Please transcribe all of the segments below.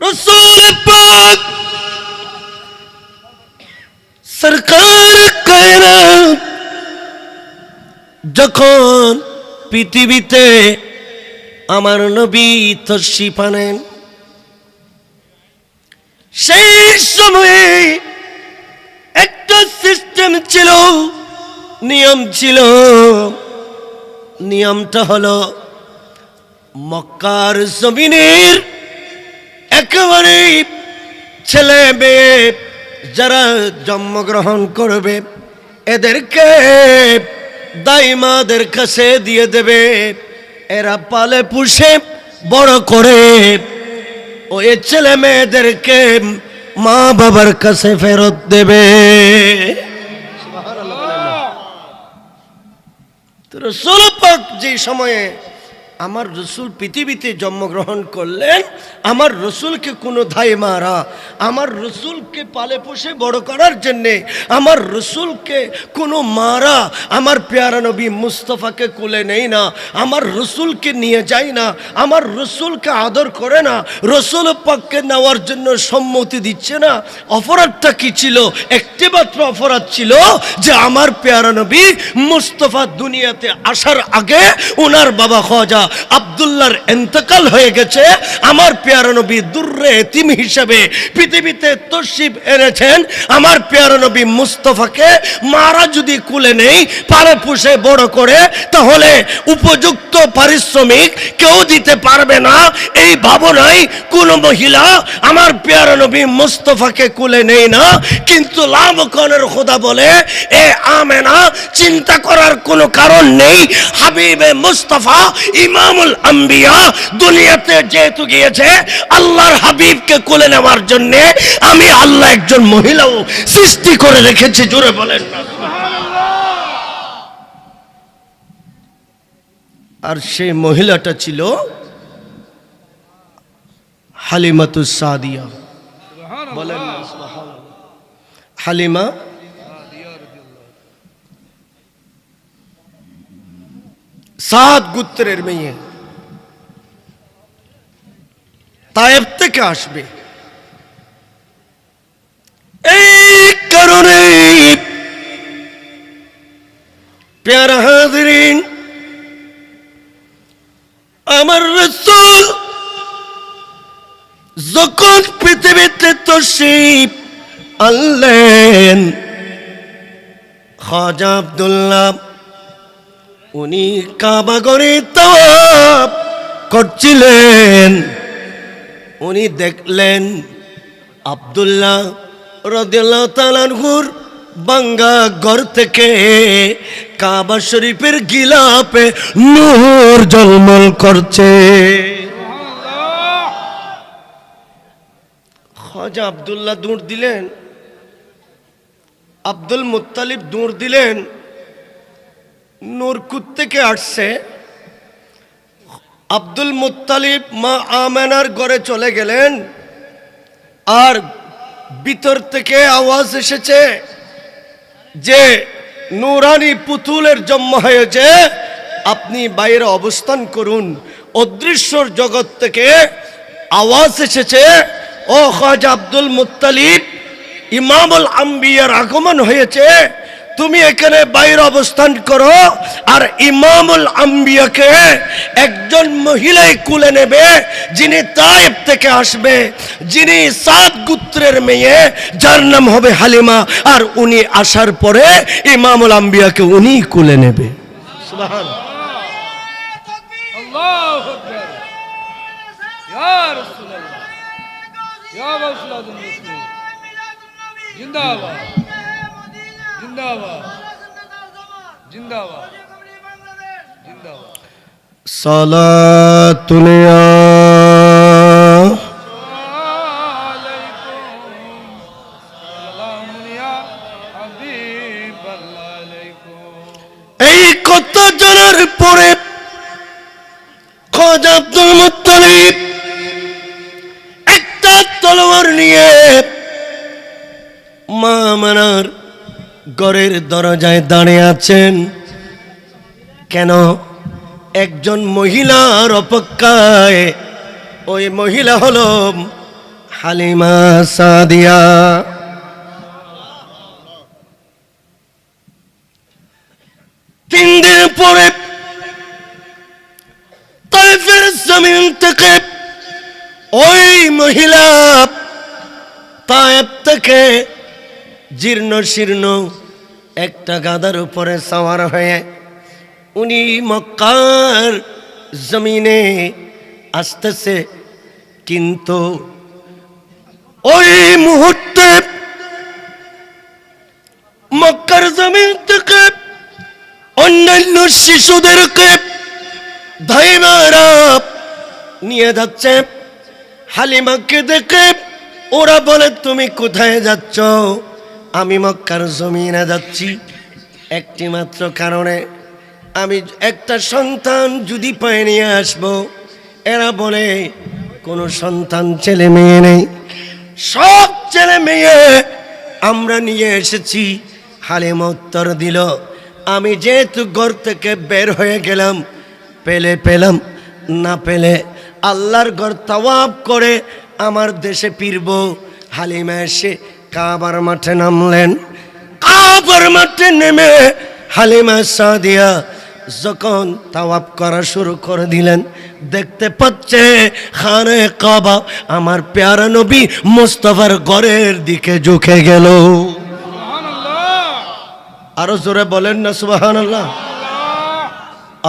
রসুল পাক সরকার কায়নাত যখন পৃথিবীতে আমার নবী তশরিফ আনেন সেই সময়ে একটা সিস্টেম ছিল, নিয়ম ছিল। নিয়মটা হলো, মক্কার জমিনের একেবারে ছেলে মেয়ে যারা জন্মগ্রহণ করবে, এদেরকে দাইমাদের কাছে দিয়ে দেবে। এরা পালে পুষে বড় করে ওই ছেলে মেয়েদেরকে মা বাবার কাছে ফেরত দেবে। যে সময়ে আমার রসুল পৃথিবীতে জন্মগ্রহণ করলেন, আমার রসুলকে কোনো ধায় মারা, আমার রসুলকে পালে পোষে বড় করার জন্যে, আমার রসুলকে কোনো মারা, আমার পেয়ারা নবী মুস্তফাকে কোলে নেই না, আমার রসুলকে নিয়ে যায় না, আমার রসুলকে আদর করে না, রসুল পাককে নেওয়ার জন্য সম্মতি দিচ্ছে না, অপরাধটা কি ছিল? একটি মাত্র অপরাধ ছিল যে আমার পেয়ারা নবী মুস্তফা দুনিয়াতে আসার আগে ওনার বাবা খাজা আবদুল্লাহর এন্তেকাল হয়ে গেছে। আমার দুর্রে পৃথিবীতে এনেছেন। আমার মুস্তফাকে মারা যদি কুলে নেই, পারে পুষে বড় করে, তাহলে উপযুক্ত পারিশ্রমিক কেউ দিতে পারবে না। এই ভাবনায় কোন মহিলা আমার পেয়ারা মুস্তফাকে কুলে নেই না। কিন্তু লাভকনের খোদা বলে, এ আমেনা, চিন্তা করার কোনো কারণ নেই। হাবিবে মুস্তফা ইমামুল আম্বিয়া দুনিয়াতে যেহেতু গিয়েছে, আল্লাহর হাবিবকে কোলে নেওয়ার জন্য আমি আল্লাহ একজন মহিলাও সৃষ্টি করে রেখেছি জুড়ে বলেন আর সেই মহিলাটা ছিল হালিমাতুস সাদিয়া। বলেন হালিমা সাত গুত্রের মেয়ে। তায়েব থেকে আসবে। এই কারণে পেয়ারা হাজরিন, আমার রসুল যখন পৃথিবীতে তো শিব আনলেন, খাজা আব্দুল্লাহ উনি কাবাগরে তাওয়াব করছিলেন। উনি দেখলেন আব্দুল্লাহ রদিয়াল্লাহ তালানহুর বাঙ্গা ঘর থেকে কাবা শরীফের গিলাপে নূর জলমল করছে। খাজা আব্দুল্লাহ দৌড় দিলেন, আব্দুল মুত্তালিব দৌড় দিলেন নূর থেকে আসছে। আব্দুল মুত্তালিব মা আমেনার ঘরে চলে গেলেন। আর ভিতর থেকে আওয়াজ এসেছে যে, নুরানি পুতুলের জন্ম হয়েছে। আপনি বাইরে অবস্থান করুন। অদৃশ্যর জগৎ থেকে আওয়াজ এসেছে, ও খাজা আব্দুল মুত্তালিব, ইমামুল আম্বিয়ার আগমন হয়েছে। তুমি এখানে বাইরে অবস্থান করো আর ইমামুল আম্বিয়াকে একজন মহিলাই কুলে নেবে যিনি তাইব থেকে আসবে যিনি সাত গুত্রের মেয়ে যার নাম হবে হালিমা আর উনি আসার পরে ইমামুল আম্বিয়াকে উনি কুলে নেবে। সুবহানাল্লাহ। এই কথা জানার পরে খোঁজ আব্দুল মুত্তালিব একটা তলোয়ার নিয়ে মা মানার ঘরের দরজায় দাঁড়িয়ে আছেন। কেন? একজন মহিলার অপেক্ষায়। ওই মহিলা হল হালিমা সাদিয়া। তিন দিন পরে তাইফের জমিন থেকে ওই মহিলা তায়েব থেকে জীর্ণ শীর্ণ একটা গাদার উপরে সওয়ার হয়ে উনি মক্কার জমিনে আসতেছে। কিন্তু ওই মুহূর্তে মক্কার জমিন থেকে অন্যান্য শিশুদেরকে নিয়ে যাচ্ছে। হালিমাকে দেখে ওরা বলে, তুমি কোথায় যাচ্ছ? আমি মক্কার জমিনে যাচ্ছি। একটি মাত্র কারণে আমি একটা সন্তান যদি পায়ে নিয়ে আসব, এরা বলে, কোনো সন্তান ছেলে মেয়ে নেই। সব ছেলে মেয়ে আমরা নিয়ে এসেছি। হালিম উত্তর দিল, আমি যেহেতু ঘর থেকে বের হয়ে গেলাম, পেলে পেলাম, না পেলে আল্লাহর ঘর তাওয়াব করে আমার দেশে ফিরব। হালিমা এসে কাবার মাঠে নামলেন। কাবার মাঠে নেমে হালিমা সাদিয়া যখন তাওয়াব করা শুরু করে দিলেন, দেখতে পাচ্ছে খানে কাবা আমার প্যারা নবী মুস্তফার ঘরের দিকে ঝুঁকে গেল। আরও জোরে বলেন না সুবাহান আল্লাহ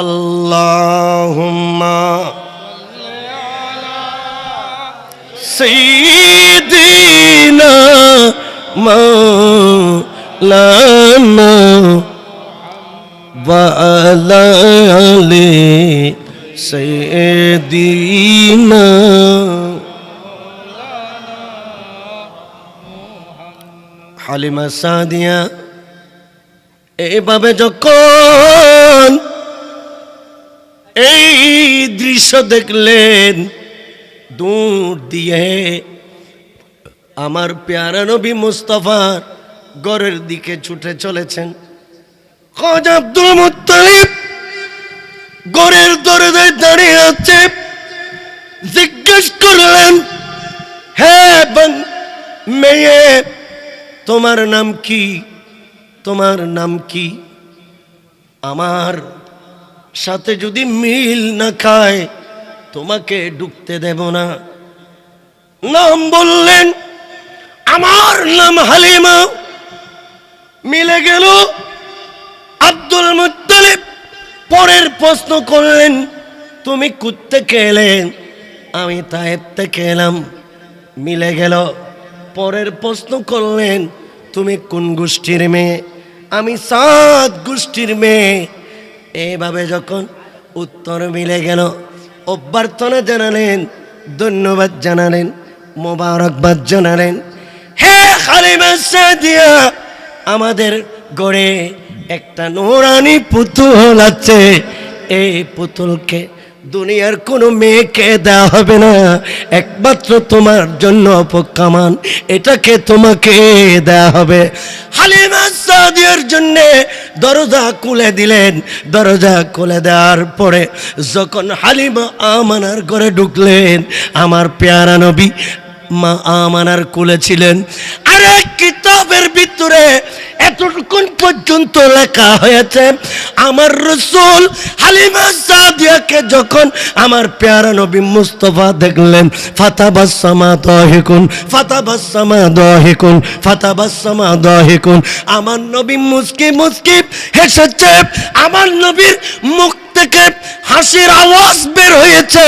আল্লাহুম্মা সাইয়্যিদিনা মাওলানা وعلى آل سيدنا হালিমা সাদিয়া এইভাবে যখন এই দৃশ্য দেখলেন দূর দিয়ে আমার পেয়ারা নবী মুস্তফার গড়ের দিকে ছুটে চলেছেন। খোঁজ আব্দুল মুত্তালিব গড়ের দরজায় দাঁড়িয়ে আছে। জিজ্ঞেস করলেন হ্যাঁ মেয়ে, তোমার নাম কি? তোমার নাম কি? আমার সাথে যদি মিল না খায় তোমাকে ঢুকতে দেব না। নাম বললেন, আমার নাম হালিমা। মিলে গেল আব্দুল মুত্তালিব। পরের প্রশ্ন করলেন, তুমি কুত্তে এলেন আমি তায়েব থেকে এলাম মিলে গেল। পরের প্রশ্ন করলেন, তুমি কোন গোষ্ঠীর মেয়ে? আমি সাত গোষ্ঠীর মেয়ে। এইভাবে যখন উত্তর মিলে গেল অভ্যর্থনা জানালেন, ধন্যবাদ জানালেন, মোবারকবাদ জানালেন। হে খালিমা সাদিয়া, আমাদের গড়ে একটা নোরানি পুতুল আছে, এই পুতুলকে দুনিয়ার কোনো মেয়েকে দেওয়া হবে না। একমাত্র তোমার জন্য অপকামান এটাকে তোমাকে দেওয়া হবে। হালিমা সাদিয়ার জন্য দরজা খুলে দিলেন। দরজা খুলে দেওয়ার পরে যখন হালিমা আমানার ঘরে ঢুকলেন, আমার পেয়ারা নবী মা আমানার কোলে ছিলেন। আরে কিতাবের ভিতরে এতটুকুন পর্যন্ত লেখা হয়েছে, আমার রসুল হালিমা সাদিয়াকে যখন আমার পেয়ারা নবী মুস্তফা দেখলেন ফাতাবাসামা দহিকুন ফাতাবাসামা দহিকুন ফাতাবাসামা দহিকুন, আমার নবী মুস্কি মুস্কি হেসেছে, আমার নবীর মুখ থেকে হাসির আওয়াজ বের হয়েছে,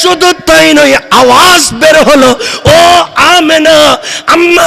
শুধু তাই নয়, আওয়াজ বের হলো, ও আমেনা, আম্মা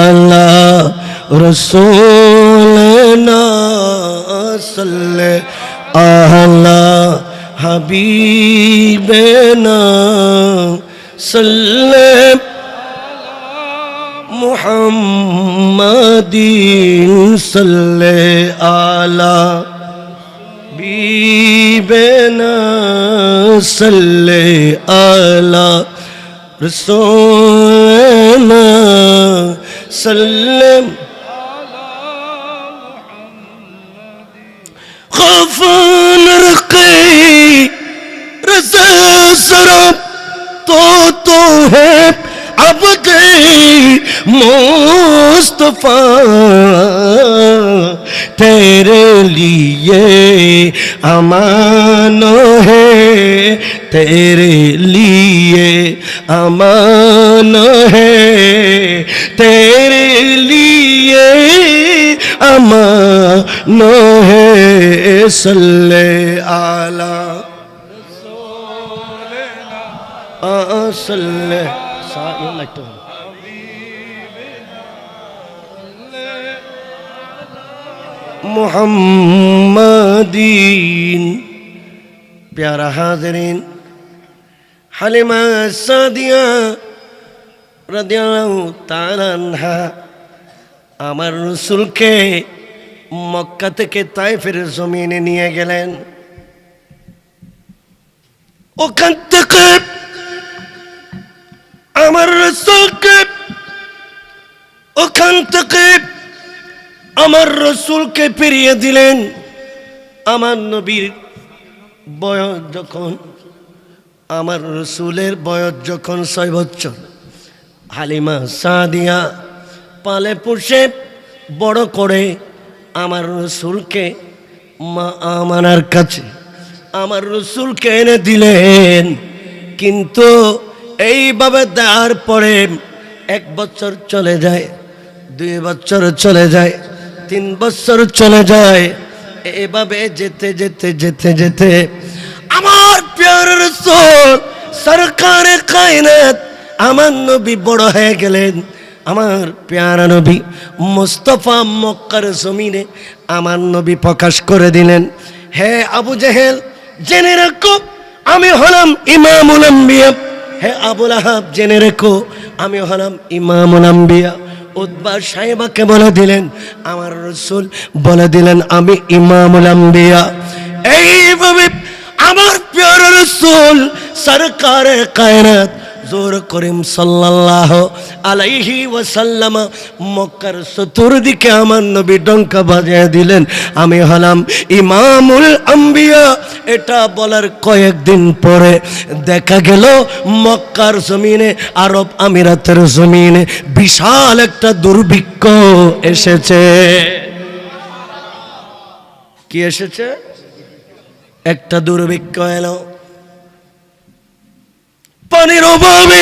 রসোলনা সাল্লে আহলা হাবিবেনা সাল্লে মুহাম্মাদিন সাল্লে আলা বিবেনা সাল্লে আলা রসোলনা সাল্লে سلم خفن رقي سرب تو تو ہے عبد مصطفیٰ۔ تیرے لیے امان ہے، تیرے لیے امان ہے، تیرے لیے أمان ہے صلی اعلی محمدین پیارا حاضرین حلیمہ سعدیہ رضی اللہ تعالیٰ عنہ আমার রসুলকে মক্কা থেকে তাই তাইফের জমিনে নিয়ে গেলেন। ওখান থেকে আমার রসুলকে, ওখান থেকে আমার রসুলকে ফিরিয়ে দিলেন। আমার নবীর বয়স যখন, আমার রসুলের বয়স যখন ছয় বছর। হালিমা সাদিয়া পালে পুষে বড় করে আমার রসুলকে, মা আমানার কাছে আমার রসুলকে এনে দিলেন। কিন্তু এইভাবে দেওয়ার পরে এক বছর চলে যায়, দুই বছর চলে যায়, তিন বছর চলে যায়। এভাবে যেতে যেতে যেতে যেতে আমার প্যার রসুল সরকারে কায়নাত আমার নবী বড় হয়ে গেলেন। আমার পেয়ারা নবী মোস্তফা মক্কার জমিনে আমার নবী প্রকাশ করে দিলেন। হে আবু জেহেল, জেনে রাখো, আমি হলাম ইমামুল আম্বিয়া। হে আবুল আহাব, জেনে রেখো, আমি হলাম ইমামুল আম্বিয়া। উদ্বা সাহেবাকে বলে দিলেন, আমার রসুল বলে দিলেন, আমি ইমামুল আম্বিয়া। এইভাবে আমার প্রিয় রসুল সরকারের কায়নাত জোর করিম সাল্লাল্লাহ আলাইহি ওয়াসাল্লাম মক্কার চতুর্দিকে আমার নবী ডঙ্কা বাজিয়ে দিলেন। আমি হলাম ইমামুল আম্বিয়া। এটা বলার কয়েকদিন পরে দেখা গেল মক্কার জমিনে, আরব আমিরাতের জমিনে বিশাল একটা দুর্ভিক্ষ এসেছে। কি এসেছে? একটা দুর্ভিক্ষ এলো। পানির অভাবে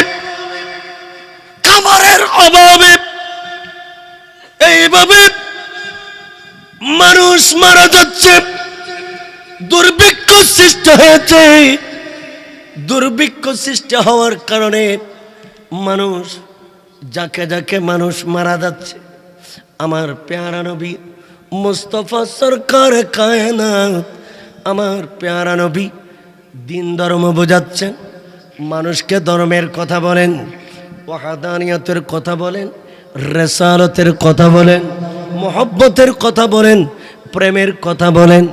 খাবারের অভাবে, এইভাবে মানুষ মারা যাচ্ছে, দুর্ভিক্ষ সৃষ্টি হয়েছে। দুর্ভিক্ষ সৃষ্টি হওয়ার কারণে মানুষ, যাকে যাকে মানুষ মারা যাচ্ছে, আমার পেয়ারা নবী মুস্তফা সরকার কায়নাত, আমার পেয়ারা নবী দিন ধর্ম বোঝাচ্ছেন। মানুষকে ধর্মের কথা বলেন, ওয়াহাদানিয়তের কথা বলেন, রেসালতের কথা বলেন, মোহব্বতের কথা বলেন, প্রেমের কথা বলেন,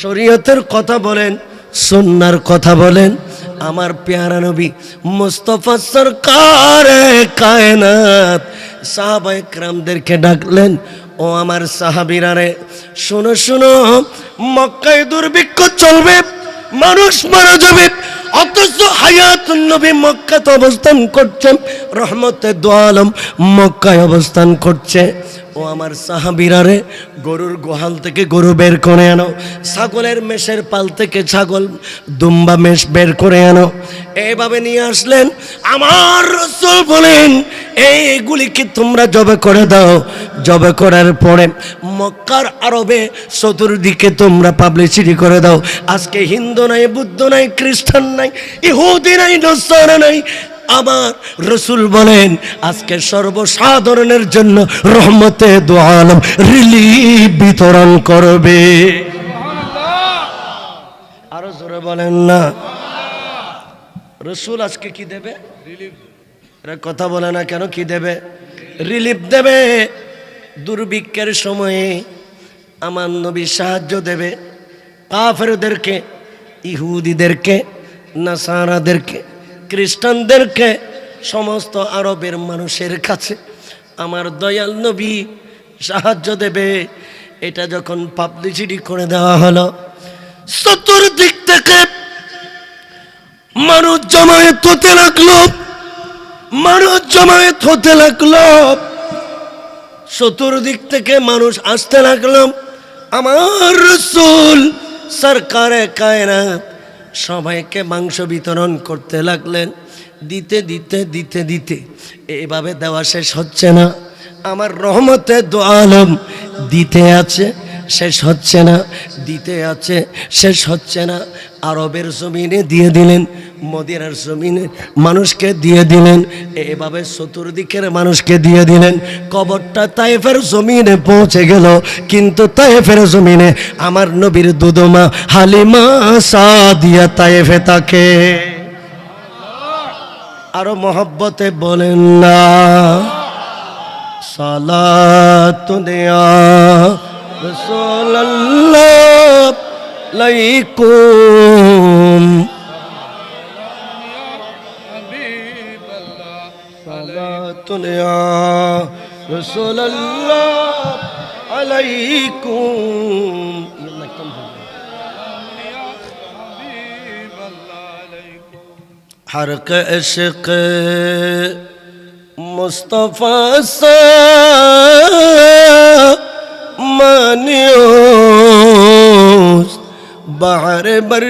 শরীয়তের কথা বলেন সন্ন্যার কথা বলেন। আমার পেয়ারা নবী মুস্তফা সরকার কায়নাত সাহাবায়ে ক্রামদেরকে ডাকলেন, ও আমার সাহাবিরারে শোনো শোনো, মক্কায় দুর্ভিক্ষ চলবে, মানুষ মারা যাবে অথচ হায়াত নবী মক্কাতে অবস্থান করছেন, রহমতে দোয়ালম মক্কায় অবস্থান করছে। ও আমার সাহাবিরারে গরুর গোহাল থেকে গরু বের করে আনো, ছাগলের মেষের পাল থেকে ছাগল দুম্বা মেষ বের করে আনো। এইভাবে নিয়ে আসলেন, আমার রসুল বলেন এইগুলিকে তোমরা জবে করে দাও? জবে করার পরে মক্কার আরবে চতুর্দিকে তোমরা পাবলিসিটি করে দাও। আজকে হিন্দু নাই, বুদ্ধ নাই, খ্রিস্টান নাই, ইহুদি নাই নসারা নাই। আমার রসুল বলেন, আজকে সর্বসাধারণের জন্য রহমতে দোয়ালম রিলিফ বিতরণ করবে। আরও জোরে বলেন না। রসুল আজকে কি দেবে? এরা কথা বলে না কেন? কি দেবে? রিলিফ দেবে। দুর্ভিক্ষের সময়ে আমার নবী সাহায্য দেবে। কাফেরদেরকে, ইহুদিদেরকে, নাসারাদেরকে, খ্রিস্টানদেরকে, সমস্ত আরবের মানুষের কাছে আমার দয়াল নবী সাহায্য দেবে। এটা যখন পাবলিসিটি করে দেওয়া হলো, চতুর্দিক থেকে মানুষ জমায়েত হতে লাগল। মানুষ জমায়েত হতে লাগল। চতুর্দিক থেকে মানুষ আসতে লাগলাম আমার রসুল, সরকারে কায়নাত, সবাইকে মাংস বিতরণ করতে লাগলেন। দিতে দিতে দিতে দিতে। এইভাবে দেওয়া শেষ হচ্ছে না। আমার রহমতে দো আলম দিতে আছে, শেষ হচ্ছে না। দিতে আছে, শেষ হচ্ছে না। আরবের জমিনে দিয়ে দিলেন। মদিনার জমিনে মানুষকে দিয়ে দিলেন, এভাবে চতুর্দিকের মানুষকে দিয়ে দিলেন। কবরটা তাইফের জমিনে পৌঁছে গেল, কিন্তু তাইফের জমিনে আমার নবীর দুদমা হালিমা সাদিয়া তাইফে তাকে আরও মহব্বতে বলেন না সালাত দেয়া রসুল্লাহ লাইকুম صلاة يا رسول الله عليكم. حرق عشق مصطفى مانیوس بحر بر